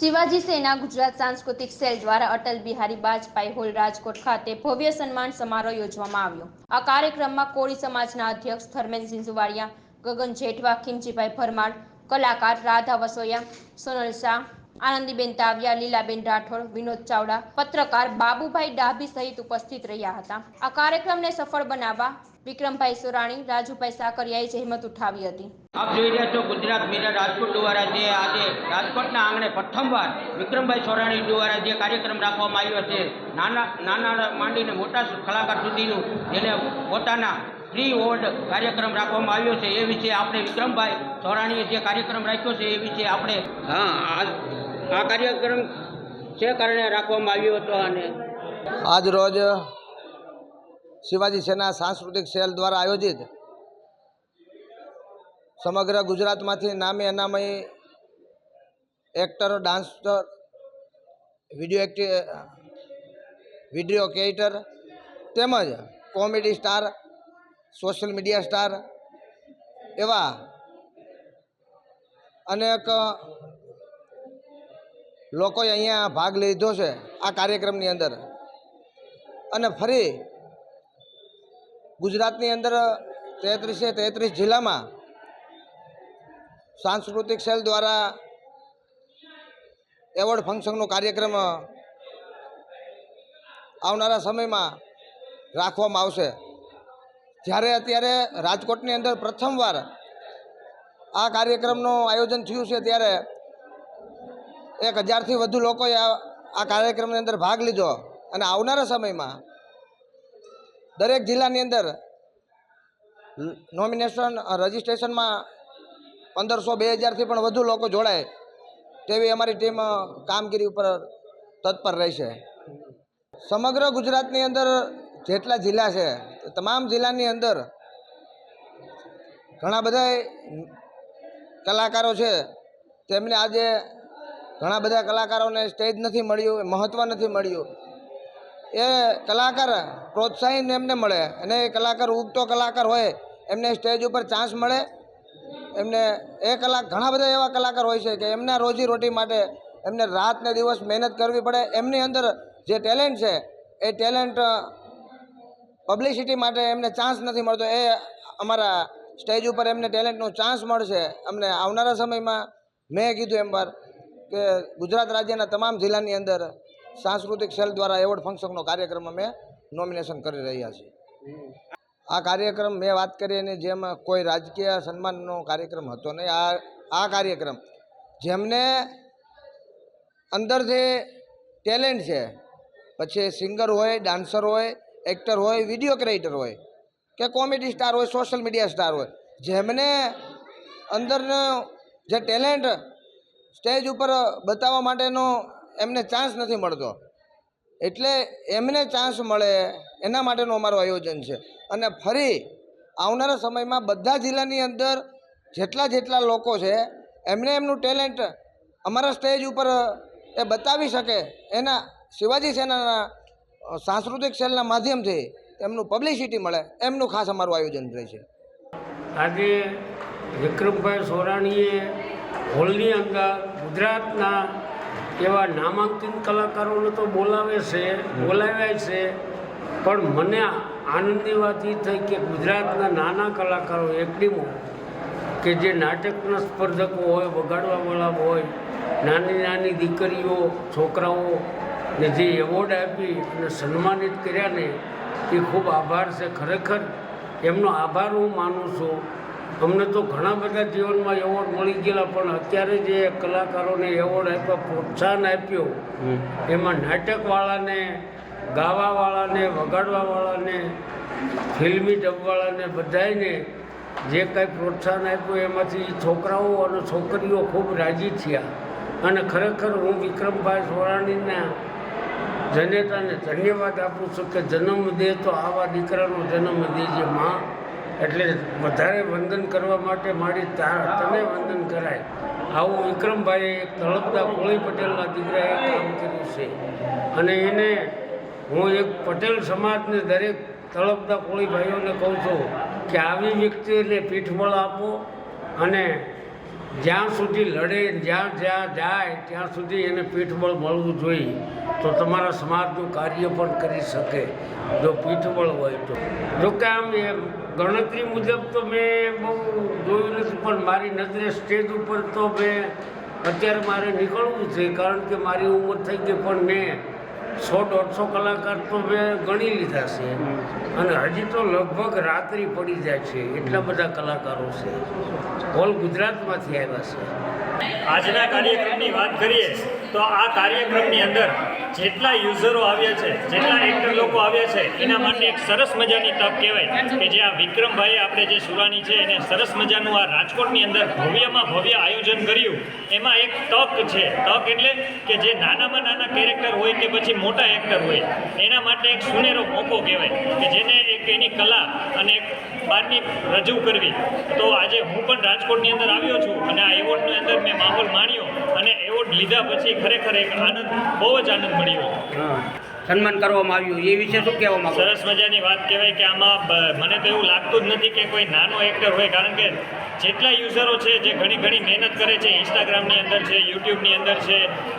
શિવાજી સેના ગુજરાત સાંસ્કૃતિક સેલ દ્વારા અટલ બિહારી વાજપેયી હોલ રાજકોટ ખાતે ભવ્ય સન્માન સમારોહ યોજવામાં આવ્યો. આ કાર્યક્રમમાં કોળી સમાજના અધ્યક્ષ ધર્મેન્દ્ર સુવાડિયા ગગન જેઠવા, ખીમજીભાઈ ભરમાર કલાકાર રાધા વસોયા, સોનલ શાહ આનંદીબેન તાવિયા લીલાબેન રાઠોડ, વિનોદ ચાવડા, પત્રકાર બાબુભાઈ ડાભી સહિત ઉપસ્થિત રહ્યા હતા. આ કાર્યક્રમને સફળ બનાવવા વિક્રમભાઈ સોરાણી, રાજુભાઈ સાકરિયાએ જહેમત ઉઠાવી હતી. આપ જોઈ રહ્યા છો ગુજરાત મિરર રાજકોટ દ્વારા જે આજે રાજકોટના આંગણે પ્રથમવાર વિક્રમભાઈ સોરાણી દ્વારા જે કાર્યક્રમ રાખવામાં આવ્યો છે, નાના નાના માંડીને મોટા કલાકાર સુધીનું, જેને પોતાના ફ્રી વોર્ડ કાર્યક્રમ રાખવામાં આવ્યો છે. એ વિશે આપણે વિક્રમભાઈ ચોરાણીએ જે કાર્યક્રમ રાખ્યો છે એ વિશે આપણે હા આ આ કાર્યક્રમ છે કારણે રાખવામાં આવ્યો હતો અને આજ રોજ શિવાજી સેના સાંસ્કૃતિક સેલ દ્વારા આયોજિત સમગ્ર ગુજરાતમાંથી નામે અનામય actor dancer video act video creator તેમજ comedy star social media star એવા અનેક લોકોએ અહીંયા ભાગ લીધો છે આ કાર્યક્રમની અંદર. અને ફરી ગુજરાતની અંદર તેત્રીસે તેત્રીસ જિલ્લામાં સાંસ્કૃતિક સેલ દ્વારા એવોર્ડ ફંક્શનનો કાર્યક્રમ આવનારા સમયમાં રાખવામાં આવશે. જ્યારે અત્યારે રાજકોટની અંદર પ્રથમવાર આ કાર્યક્રમનું આયોજન થયું છે ત્યારે એક હજારથી વધુ લોકોએ આ કાર્યક્રમની અંદર ભાગ લીધો અને આવનારા સમયમાં દરેક જિલ્લાની અંદર નોમિનેશન, રજિસ્ટ્રેશનમાં પંદરસો બે હજારથી પણ વધુ લોકો જોડાય તેવી અમારી ટીમ કામગીરી ઉપર તત્પર રહેશે સમગ્ર ગુજરાતની અંદર જેટલા જિલ્લા છે તમામ જિલ્લાની અંદર ઘણા બધા કલાકારો છે. તેમને આજે ઘણા બધા કલાકારોને સ્ટેજ નથી મળ્યું મહત્ત્વ નથી મળ્યું. એ કલાકાર પ્રોત્સાહન એમને મળે અને એ કલાકાર ઉગતો કલાકાર હોય, એમને સ્ટેજ ઉપર ચાન્સ મળે. એમને એ કલાક ઘણા બધા એવા કલાકાર હોય છે કે એમના રોજીરોટી માટે એમને રાત ને દિવસ મહેનત કરવી પડે. એમની અંદર જે ટેલેન્ટ છે, એ ટેલેન્ટ પબ્લિસિટી માટે એમને ચાન્સ નથી મળતો. એ અમારા સ્ટેજ ઉપર એમને ટેલેન્ટનો ચાન્સ મળશે. અમને આવનારા સમયમાં મેં કીધું એમ વાર કે ગુજરાત રાજ્યના તમામ જિલ્લાની અંદર સાંસ્કૃતિક સેલ દ્વારા એવોર્ડ ફંક્શનનો કાર્યક્રમ અમે નોમિનેશન કરી રહ્યા છીએ. આ કાર્યક્રમ મેં વાત કરી એની જેમ કોઈ રાજકીય સન્માનનો કાર્યક્રમ હતો નહીં. આ આ કાર્યક્રમ જેમને અંદરથી ટેલેન્ટ છે. પછી સિંગર હોય ડાન્સર હોય એક્ટર હોય વીડિયો ક્રિએટર હોય, કે કોમેડી સ્ટાર હોય સોશિયલ મીડિયા સ્ટાર હોય, જેમને અંદરનો જે ટેલેન્ટ સ્ટેજ ઉપર બતાવવા માટેનો એમને ચાન્સ નથી મળતો. એટલે એમને ચાન્સ મળે એના માટેનું અમારું આયોજન છે. અને ફરી આવનારા સમયમાં બધા જિલ્લાની અંદર જેટલા જેટલા લોકો છે, એમને એમનું ટેલેન્ટ અમારા સ્ટેજ ઉપર એ બતાવી શકે એના શિવાજી સેનાના સાંસ્કૃતિક સેલના માધ્યમથી એમનું પબ્લિસિટી મળે. એમનું ખાસ અમારું આયોજન રહે છે. આજે વિક્રમભાઈ સોરાણીએ હોલની અંદર ગુજરાતના એવા નામાંકિત કલાકારોને તો બોલાવે છે, બોલાવ્યા છે, પણ મને આનંદની વાત એ થઈ કે ગુજરાતના નાના કલાકારો એકડીમો કે જે નાટકના સ્પર્ધકો હોય, વગાડવાવાળા હોય નાની નાની દીકરીઓ, છોકરાઓ ને જે એવોર્ડ આપી અને સન્માનિત કર્યા ને એ ખૂબ આભાર છે ખરેખર. એમનો આભાર હું માનું છું. અમને તો ઘણા બધા જીવનમાં એવોર્ડ મળી ગયેલા પણ અત્યારે જે કલાકારોને એવોર્ડ આપ્યો પ્રોત્સાહન આપ્યું એમાં નાટકવાળાને ગાવાવાળાને વગાડવાવાળાને ફિલ્મી ડબવાળાને બધાને જે કાંઈ પ્રોત્સાહન આપ્યું એમાંથી છોકરાઓ અને છોકરીઓ ખૂબ રાજી થયા. અને ખરેખર હું વિક્રમભાઈ સોરાણીના જનેતાને ધન્યવાદ આપું છું કે જન્મ દે તો આવા દીકરાનો જન્મ દેજે માં. એટલે વધારે વંદન કરવા માટે મારી તને વંદન કરાય. આવું વિક્રમભાઈએ એક તળપદા કોળી પટેલના દીકરાએ કામ કર્યું છે. અને એને હું એક પટેલ સમાજને દરેક તળપદા કોળી ભાઈઓને કહું છું કે આવી વ્યક્તિને પીઠબળ આપો અને જ્યાં સુધી લડે, જ્યાં જ્યાં જાય, ત્યાં સુધી એને પીઠબળ મળવું જોઈએ, તો તમારા સમાજનું કાર્ય પણ કરી શકે. જો પીઠબળ હોય તો. જો કે આમ એ ગણતરી મુજબ તો મેં બહુ જોયું નથી, પણ મારી નજરે સ્ટેજ ઉપર તો મેં અત્યારે મારે નીકળવું છે, કારણ કે મારી ઉંમર થઈ ગઈ પણ મેં સો દોઢસો કલાકાર તો મેં ગણી લીધા છે. અને હજી તો લગભગ રાત્રિ પડી જાય છે. એટલા બધા કલાકારો છે. ઓલ ગુજરાતમાંથી આવ્યા છે. આજના કાર્યક્રમની વાત કરીએ, તો આ કાર્યક્રમની અંદર જેટલા યુઝરો આવ્યા છે, જેટલા એક્ટર લોકો આવ્યા છે, એના માટે એક સરસ મજાની તક કહેવાય કે જે આ વિક્રમભાઈ આપણે જે સુરાણી છે, એને સરસ મજાનું આ રાજકોટની અંદર ભવ્યમાં ભવ્ય આયોજન કર્યું. એમાં એક તક છે. તક એટલે કે જે નાનામાં નાના કેરેક્ટર હોય કે પછી મોટા એક્ટર હોય. એના માટે એક સુનેરો મોકો કહેવાય કે જેને એક એની કલા અને એક બહારની રજૂ કરવી. તો આજે હું પણ રાજકોટની અંદર આવ્યો છું અને આ એવોર્ડની અંદર મેં માહોલ માણ્યો અને એવોર્ડ લીધા પછી ખરેખર એક આનંદ, બહુ જ આનંદ મળ્યો. સન્માન કરવામાં આવ્યું એ વિશે શું કહેવા માંગો સરસ મજાની વાત કહેવાય કે આમાં મને તો એવું લાગતું જ નથી કે કોઈ નાનો એક્ટર હોય, કારણ કે જેટલા યુઝરો છે, જે ઘણી ઘણી મહેનત કરે છે ઇન્સ્ટાગ્રામની અંદર છે યુટ્યુબની અંદર છે,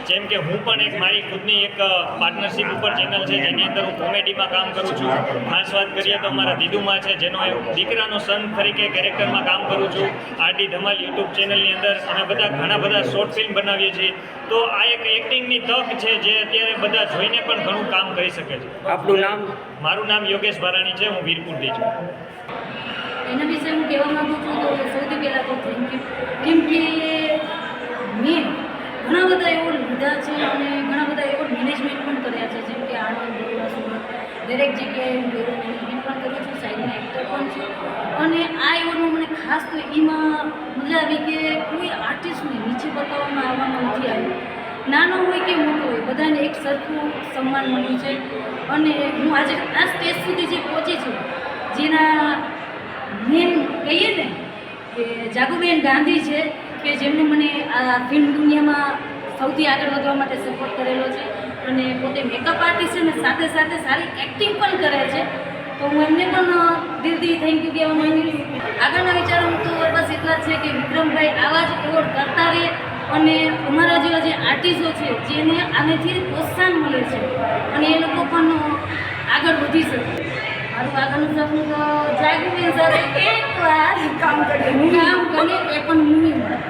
જેમ કે હું પણ એક મારી ખુદની એક પાર્ટનરશિપ ઉપર ચેનલ છે, જેની અંદર હું કોમેડીમાં કામ કરું છું. ખાસ વાત કરીએ તો મારા દીદુમાં છે, જેનો દીકરાનો સન તરીકે કેરેક્ટરમાં કામ કરું છું. આરડી ધમાલ યુટ્યુબ ચેનલની અંદર અમે બધા ઘણા બધા શોર્ટ ફિલ્મ બનાવીએ છીએ. તો આ એક એક્ટિંગની તક છે જે અત્યારે બધા જોઈને પણ ઘણું કામ કરી શકે છે. આપનું નામ? મારું નામ યોગેશ બારાણી છે હું વીરપુરથી છું. એના વિશે હું કહેવા માંગુ છું તો સૌથી પહેલાં તો થેન્ક યુ કેમ કે મેં ઘણા બધા એવોર્ડ લીધા છે અને ઘણા બધા એવોર્ડ મેનેજમેન્ટ પણ કર્યા છે. જેમ કે આણંદ બરોડા સુરત દરેક જગ્યાએ હું એવોર્ડ મેનેજમેન્ટ પણ કરું છું સાઈડમાં એક્ટર પણ છું. અને આ એવોર્ડમાં મને ખાસ તો એમાં મજા આવી કે કોઈ આર્ટિસ્ટને નીચે બતાવવામાં આવવામાં નથી આવ્યું. નાનો હોય કે મોટો હોય, બધાને એક સરખું સન્માન મળ્યું છે. અને હું આજે આ સ્ટેજ સુધી જે પહોંચી છું, જેના મેન કહીએ ને કે જાગુબેન ગાંધી છે, કે જેમણે મને આ ફિલ્મ દુનિયામાં સૌથી આગળ વધવા માટે સપોર્ટ કરેલો છે અને પોતે મેકઅપ આર્ટિસ્ટ છે ને સાથે સાથે સારી એક્ટિંગ પણ કરે છે. તો હું એમને પણ દિલથી થેન્ક યુ કહેવા માંગુ આગળના વિચારો હું તો બસ એટલા જ છે કે વિક્રમભાઈ આવા જ એવોર્ડ કરતા રહે અને અમારા જેવા જે આર્ટિસ્ટો છે જેને આનેથી પ્રોત્સાહન મળે છે અને એ લોકો પણ આગળ વધી શકે. મારું આગળનું સપનું તો જાગીને સાથે એક વાર કામ કરીએ. કામ કરીએ એ પણ મૂવીમાં